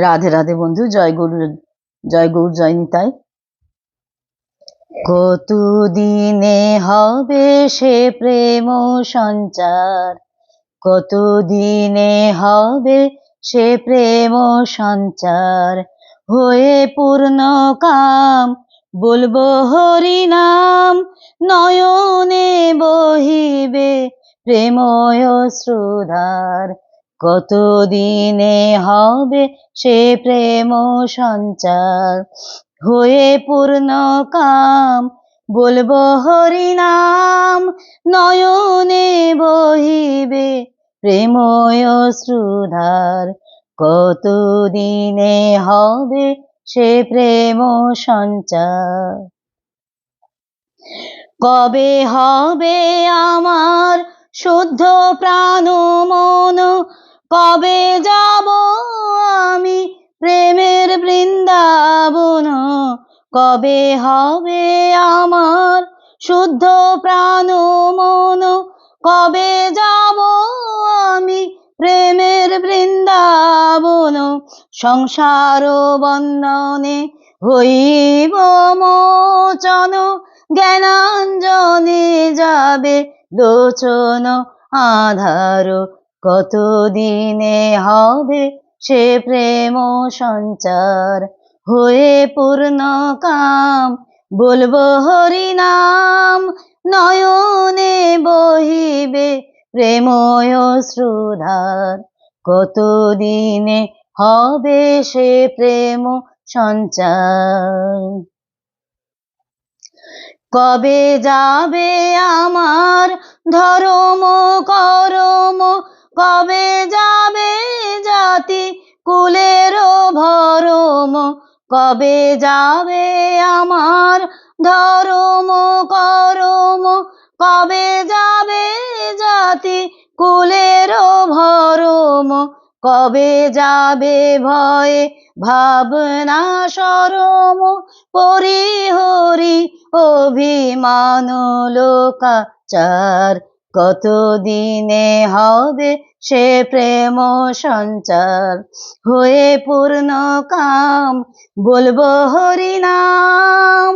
রাধে রাধে বন্ধু, জয় গরু, জয় গৌর, জয় নিতাই। কতদিনে হবে সে প্রেম সঞ্চার? কতদিনে হবে সে প্রেম সঞ্চার? হয়ে পূর্ণ কাম, বলব হরি নাম, নয়নে বহিবে প্রেময় শ্রুধার। কতদিনে হবে সে প্রেম সঞ্চার? হয়ে পূর্ণ কাম, বলব হরি নাম নয়নে বহিবে প্রেময় শ্রুধার কতদিনে হবে সে প্রেম সঞ্চার? কবে হবে আমার শুদ্ধ প্রাণ মন? কবে যাব আমি প্রেমের বৃন্দাবন? কবে হবে আমার শুদ্ধ প্রাণ মন? কবে যাব আমি প্রেমের বৃন্দাবন? সংসার বন্ধনে হইব মোচন, জ্ঞানাঞ্জনে যাবে লোচন, আধার কতদিনে হবে সে প্রেম সঞ্চার? হয়ে পূর্ণ কাম, বলব হরি নাম নয়নে বহিবে প্রেময় শ্রুধার। কতদিনে হবে সে প্রেম সঞ্চার? কবে যাবে আমার ধর্ম, করম কবে যাবে জাতি কুলের ভরম? কবে যাবে আমার ধর্ম করম? কবে যাবে জাতি কুলের ভরম? কবে যাবে ভয়ে ভাবনা সরম? পরিহরি অভিমান লোকাচার কতদিনে হবে সে প্রেম সঞ্চার? হয়ে পূর্ণ কাম, বলব হরি নাম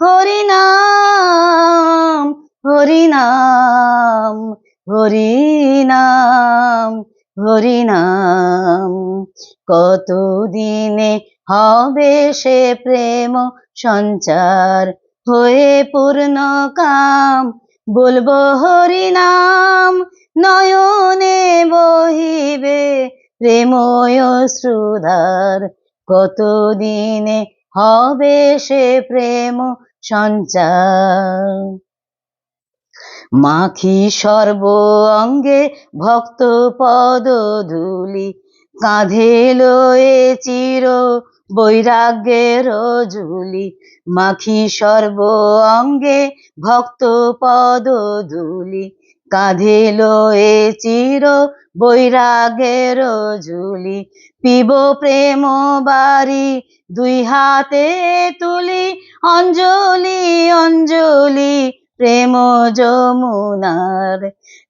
হরি নাম হরি নাম হরি নাম হরি নাম কতদিনে হবে সে প্রেম সঞ্চার? হয়ে পূর্ণ কাম বলব হরি নাম, নয়নে বহিবে প্রেময় শ্রুধার কতদিনে হবে সে প্রেম সঞ্চার? মাখি সর্ব অঙ্গে ভক্ত পদ ধুলি, কাঁধে লয়ে চির বৈরাগ্যের ঝুলি, মাখি সর্ব অঙ্গে ভক্ত পদ ধুলি কাঁধে লয়ে চির বৈরাগের ঝুলি, পিব প্রেম বাড়ি দুই হাতে তুলি। অঞ্জলি অঞ্জলি, প্রেম যমুনার,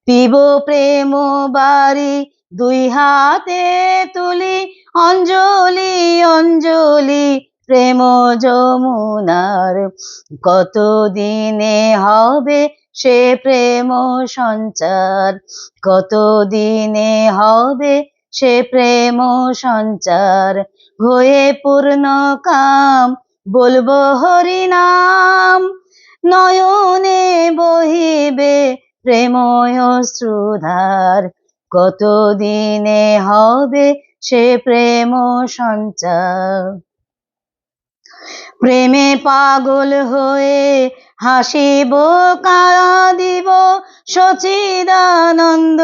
পিব প্রেম বাড়ি দুই হাতে তুলি, অঞ্জলি অঞ্জলি, প্রেম যমুনার। কতদিনে হবে সে প্রেম সঞ্চার? কতদিনে হবে সে প্রেম সঞ্চার? হয়ে পূর্ণ কাম, বলব হরি নাম নয়নে বহিবে প্রেময় শ্রুধার। কতদিনে হবে সে প্রেম সঞ্চার? প্রেমে পাগল হয়ে হাসিব কাঁদিব সচিদানন্দ?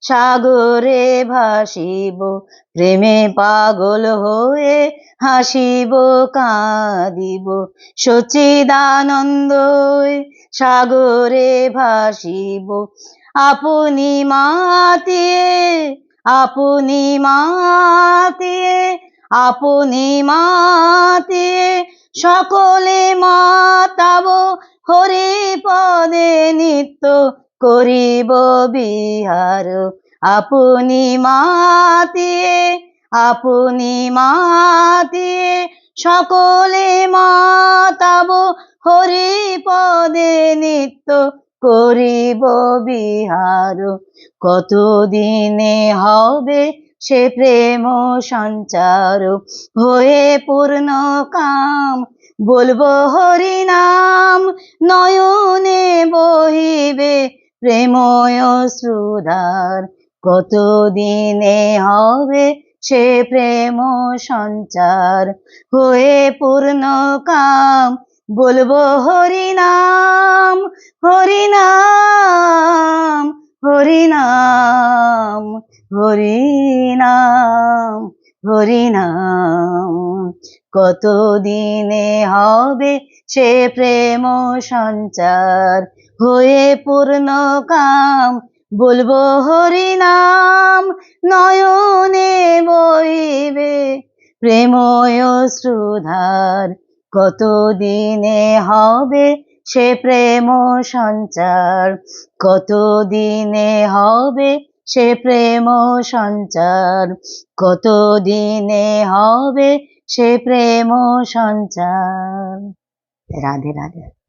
সাগরে ভাসিব, প্রেমে পাগল হয়ে হাসিব, কাঁদিব সচিদানন্দ? সাগরে ভাসিব আপনি মাতিয়ে আপনি মাতিয়ে আপনি মাতিয়ে সকলে মাতাব হরি পদে নিত্য করিব বিহার। আপনি মাতিয়ে আপনি মাতিয়ে সকলে মাতাব হরি পদে নিত্য করিব বিহার। কতদিনে হবে সে প্রেম সঞ্চার? হয়ে পূর্ণ কাম, বলব হরি নাম নয়নে বহিবে প্রেময় শ্রুধার কতদিনে হবে সে প্রেম সঞ্চার? হয়ে পূর্ণ কাম বলব হরি নাম হরি নাম হরি নাম হরি নাম হরি নাম। কতদিনে হবে সে প্রেম সঞ্চার? হয়ে পূর্ণ কাম, বলব হরি নাম, নয়নে বইবে প্রেময় শ্রুধার। কতদিনে হবে সে প্রেম সঞ্চার? কতদিনে হবে সে প্রেম সঞ্চার? কতদিনে হবে সে প্রেম সঞ্চার? রাধে রাধে।